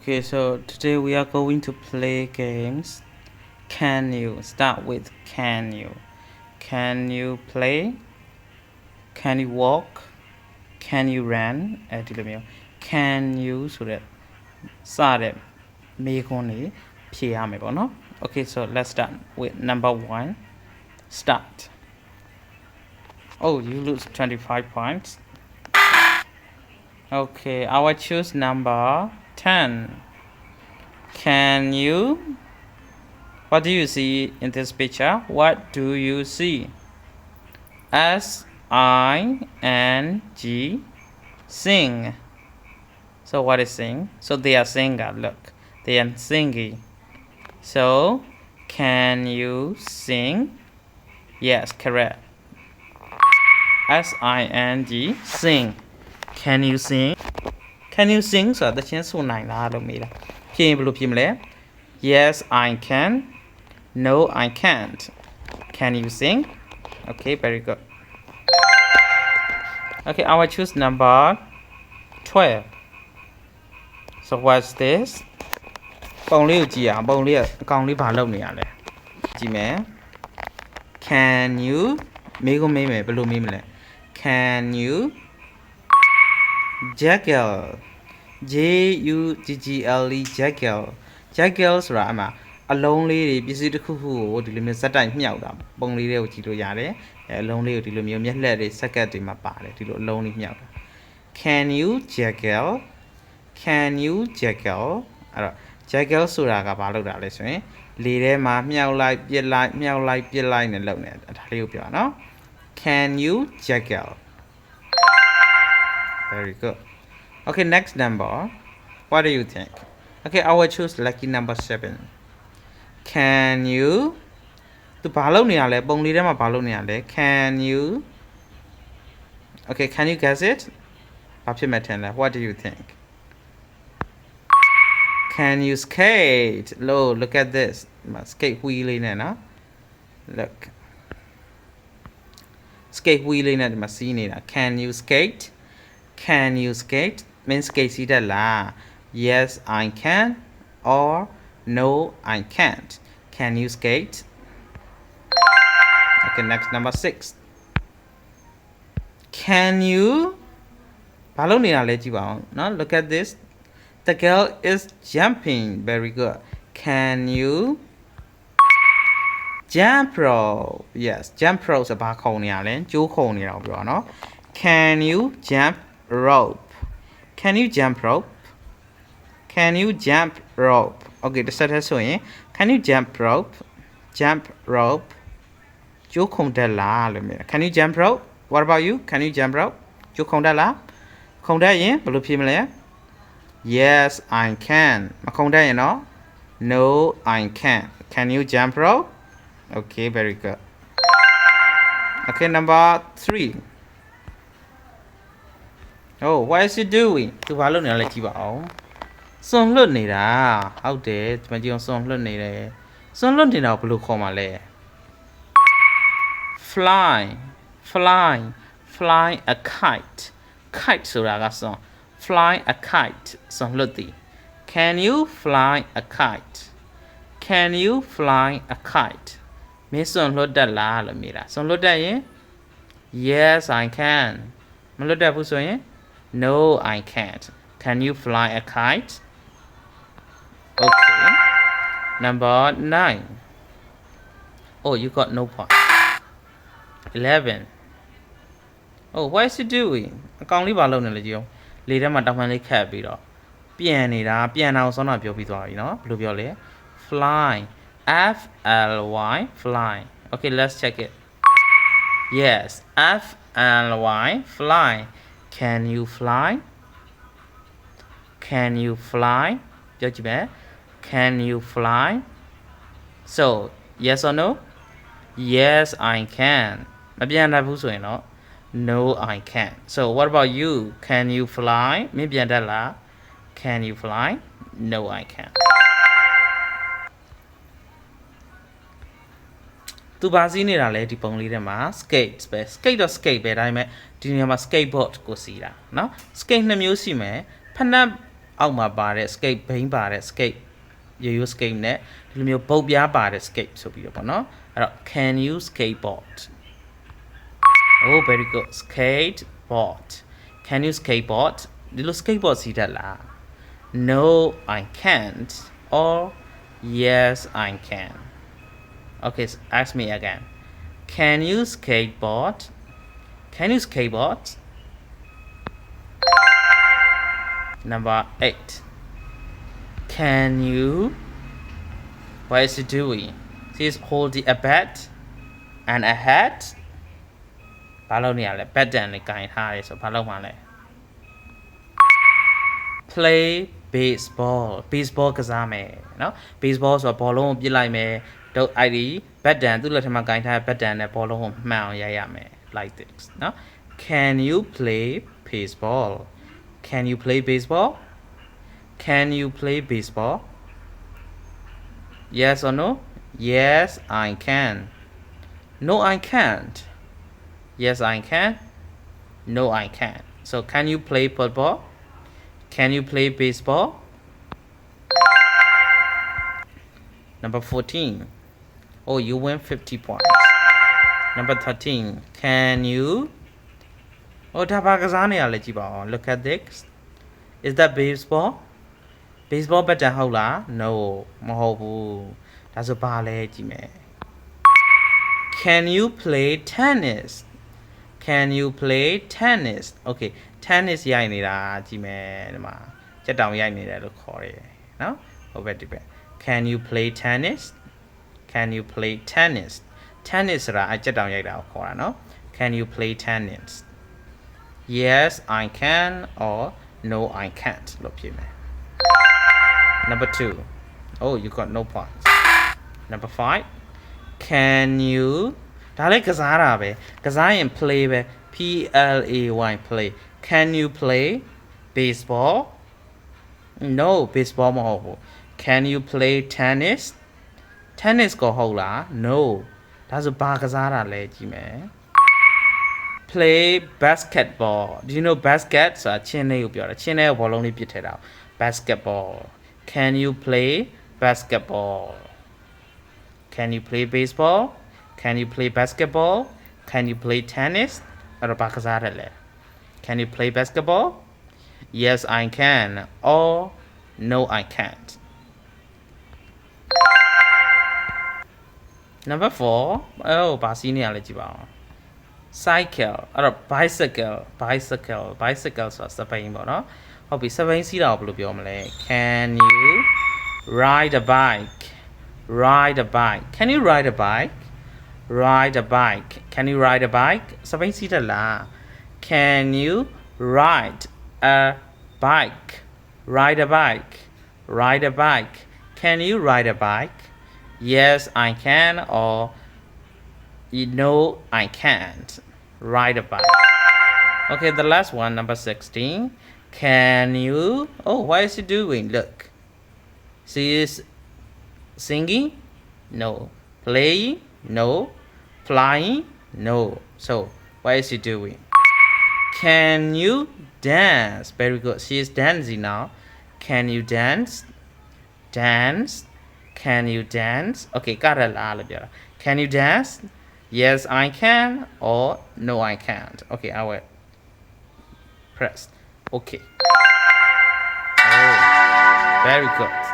Okay, so today we are going to play games. Can you start with can you? Can you play? Can you walk? Can you run? အဲဒီလိုမျိုး can you ဆိုတဲ့စတဲ့မေးခွန်းတွေဖြေရမယ်ပေါ့နော် Okay, so let's start with number 1. Start. Oh, you lose 25 points. Okay, I will choose number 10. Can you? What do you see in this picture? What do you see? S I N G sing. So what is sing? So they are singer. Look, they are singing. So can you sing? Yes, correct. S I N G sing. Can you sing? Can you sing ဆိုတာတခြင်းဆိုနိုင်လားလို့မေးတာဖြေရင်ဘယ်လိုဖြေမလဲ Yes I can No I can't Can you sing Okay very good Okay I will choose number 12 So what's this ပုံလေးကိုကြည့်အောင်ပုံလေးကအကောင်လေးဘာလုပ်နေရလဲကြည့်မယ် Can you မေးခွန်းမေးမယ်ဘယ်လိုမေးမလဲ Can you jackal J U G G L E jackal jackal ဆိုတာအမှအလုံးလေးတွေပစ္စည်းတစ်ခုခုကိုဒီလိုမျိုးစက်တိုင်မြှောက်တာပုံလေးတွေကိုကြည့်လို့ရတယ်အဲအလုံးလေးကိုဒီလိုမျိုးမျက်လှက်တွေစက်ကတ်တွေမှာပါတယ်ဒီလိုအလုံးလေးမြှောက်တာ Can you jackal Can you jackal အဲ့တော့ jackal ဆိုတာကဘာလုပ်တာလဲဆိုရင်လေထဲမှာမြှောက်လိုက်ပြစ်လိုက်မြှောက်လိုက်ပြစ်လိုက်နဲ့လုပ်နေတာဒါလေးကိုပြောတာနော် Can you jackal Very good. Okay, next number. What do you think? Okay, I will choose lucky number 7. Can you သူဘာလုပ်နေရလဲပုံလေးထဲမှာဘာလုပ်နေရလဲ Can you Okay, can you guess it? ဘာဖြစ်မဲ့ထင်လဲ What do you think? Can you skate? Look, look at this. ဒီမှာ skate wheel လေးနဲ့နော် Look. skate wheel လေးနဲ့ဒီမှာစီးနေတာ Can you skate? Can you skate? means skate စီးတတ်လား Yes I can or No I can't Can you skate? Okay next number 6 Can you ဘာလုပ်နေတာလဲကြည့်ပါဦးเนาะ Look at this The girl is jumping very good Can you jump rope yes jump rope ဆိုဘာခုံနေရလဲကျိုးခုံနေတာကိုပြောတာเนาะ Can you jump rope can you jump rope can you jump rope okay တစ်ဆက်တည်းဆိုရင် can you jump rope jump rope ကျိုးခုံတက်လားလို့မြင် can you jump rope what about you can you jump rope ကျိုးခုံတက်လားခုံတက်ရင်ဘယ်လိုဖြေမလဲ yes i can မခုံတက်ရင်တော့ no i can't can you jump rope okay very good okay number 3 Oh what is he doing သူဘာလုပ်နေလဲကြည့်ပါအောင်စွန်လွတ်နေတာဟုတ်တယ်ဒီမှာကြည့်အောင်စွန်လွတ်နေတယ်စွန်လွတ်နေတာကိုဘယ်လိုခေါ်မှာလဲ fly fly fly a kite kite ဆိုတာကစွန် fly a kite စွန်လွတ်သည် can you fly a kite can you fly a kite မင်းစွန်လွတ်တတ်လားလို့မေးတာစွန်လွတ်တတ်ရင် yes i can မလွတ်တတ်ဘူးဆိုရင် No, I can't. Can you fly a kite? Okay. Number nine. Oh, you got no point. Eleven. Oh, what is he doing? အကောင်လေးဘာလုပ်နေလဲကြည့်အောင်လေထဲမှာတောင်ပန်းလေးခတ်ပြီးတော့ပြန်နေတာပြန်တာကိုစောနာပြောပြီးသွားပြီเนาะဘယ်လိုပြောလဲ fly f l y fly okay let's check it yes f l y fly Can you fly? Can you fly? ပြောကြည့်မယ် Can you fly? So, yes or no? Yes, I can. မပြန်တတ်ဘူးဆိုရင်တော့ No, I can't. So, what about you? Can you fly? မင်းပြန်တတ်လား Can you fly? No, I can't. သူဘာစီးနေတာလဲဒီပုံလေးထဲမှာ skate ပဲ skate တော့ skate ပဲဒါပေမဲ့ဒီနေရာမှာ skateboard ကိုစီးတာเนาะ skate နှစ်မျိုးရှိမယ်ဖနက် အောက်မှာပါတဲ့ skate ဘိန်းပါတဲ့ skate ရိုးရိုး skate နဲ့ဒီလိုမျိုးပုတ်ပြားပါတဲ့ skate ဆိုပြီးတော့ပေါ့နော်အဲ့တော့ can you skateboard oh very good skateboard can you skateboard ဒီလို skateboard စီးတတ်လား no i can't or yes i can okay so ask me again can you skateboard can you skateboard number 8 can you what is he doing he's holding a bat and a hat ဘာလုပ်နေရလဲ bat တန်လေးကင်ထားရဲဆိုဘာလုပ်မှလဲ play baseball baseball ကစားမယ်เนาะ baseball ဆိုတော့ဘောလုံးကိုပစ်လိုက်မယ် တို့ ID ဘတ်တန်သူ့လက်ထက်မှာကင်ထားတဲ့ဘတ်တန်နဲ့ဘောလုံးကိုမှန်အောင်ရိုက်ရမယ် like this နော် can you play baseball? Can you play baseball? Can you play baseball? Yes or no? Yes i can. No i can't. Yes i can. No i can't. So can you play football? Can you play baseball? Number 14 oh you win 50 points number 13 can you oh ဒါဘာကစားနေရလဲကြည့်ပါဦး look at this is that baseball baseball ဘတ်တန်ဟုတ်လား no မဟုတ်ဘူးဒါဆိုဘာလဲကြည့်မယ် can you play tennis can you play tennis okay tennis ရိုက်နေတာကြည့်မယ်ဒီမှာကြက်တောင်ရိုက်နေတယ်လို့ခေါ်တယ်နော်ဟုတ်ပဲဒီပဲ can you play tennis can you play tennis tennis ဆိုတာအကြက်တောင်ရိုက်တာကိုခေါ်တာနော် can you play tennis yes i can or no i can't လို့ဖြေမယ် number 2 oh you got no points number 5 can you ဒါလည်းကစားတာပဲကစားရင် play ပဲ P L A Y play can you play baseball no baseball မဟုတ်ဘူး can you play tennis tennis ကိုဟုတ်လား no ဒါဆိုဘာကစားတာလဲကြည့်မယ် play basketball do you know basket ဆိုတာချင်းလေးကိုပြောတာချင်းလေးကိုဘောလုံးလေးပစ်ထည့်တာ basketball can you play basketball can you play baseball can you play basketball can you play tennis အဲ့တော့ဘာကစားတယ်လဲ can you play basketball yes i can or no i can't number 4အိုးဘာစီးနေရလဲကြည့်ပါဦး cycle အဲ့တော့ bicycle bicycle bicycle ဆိုတာစပိန်ပေါ့နော်ဟုတ်ပြီစပိန်စီးတာကိုဘယ်လိုပြောမလဲ can you ride a bike ride a bike can you ride a bike ride a bike can you ride a bike စပိန်စီးတယ်လား can you ride a bike ride a bike ride a bike can you ride a bike Yes i can or you know I can't ride a bike. Okay, the last one, number 16. Can you? Oh, what is he doing? Look. She is singing? No. Playing? No. Flying? No. So, what is she doing? Can you dance? Very good. She is dancing now. Can you dance? Dance? Can you dance? Okay, karala lebih. Can you dance? Yes, I can. Or no, I can't. Okay, I will press. Okay. Oh, very good.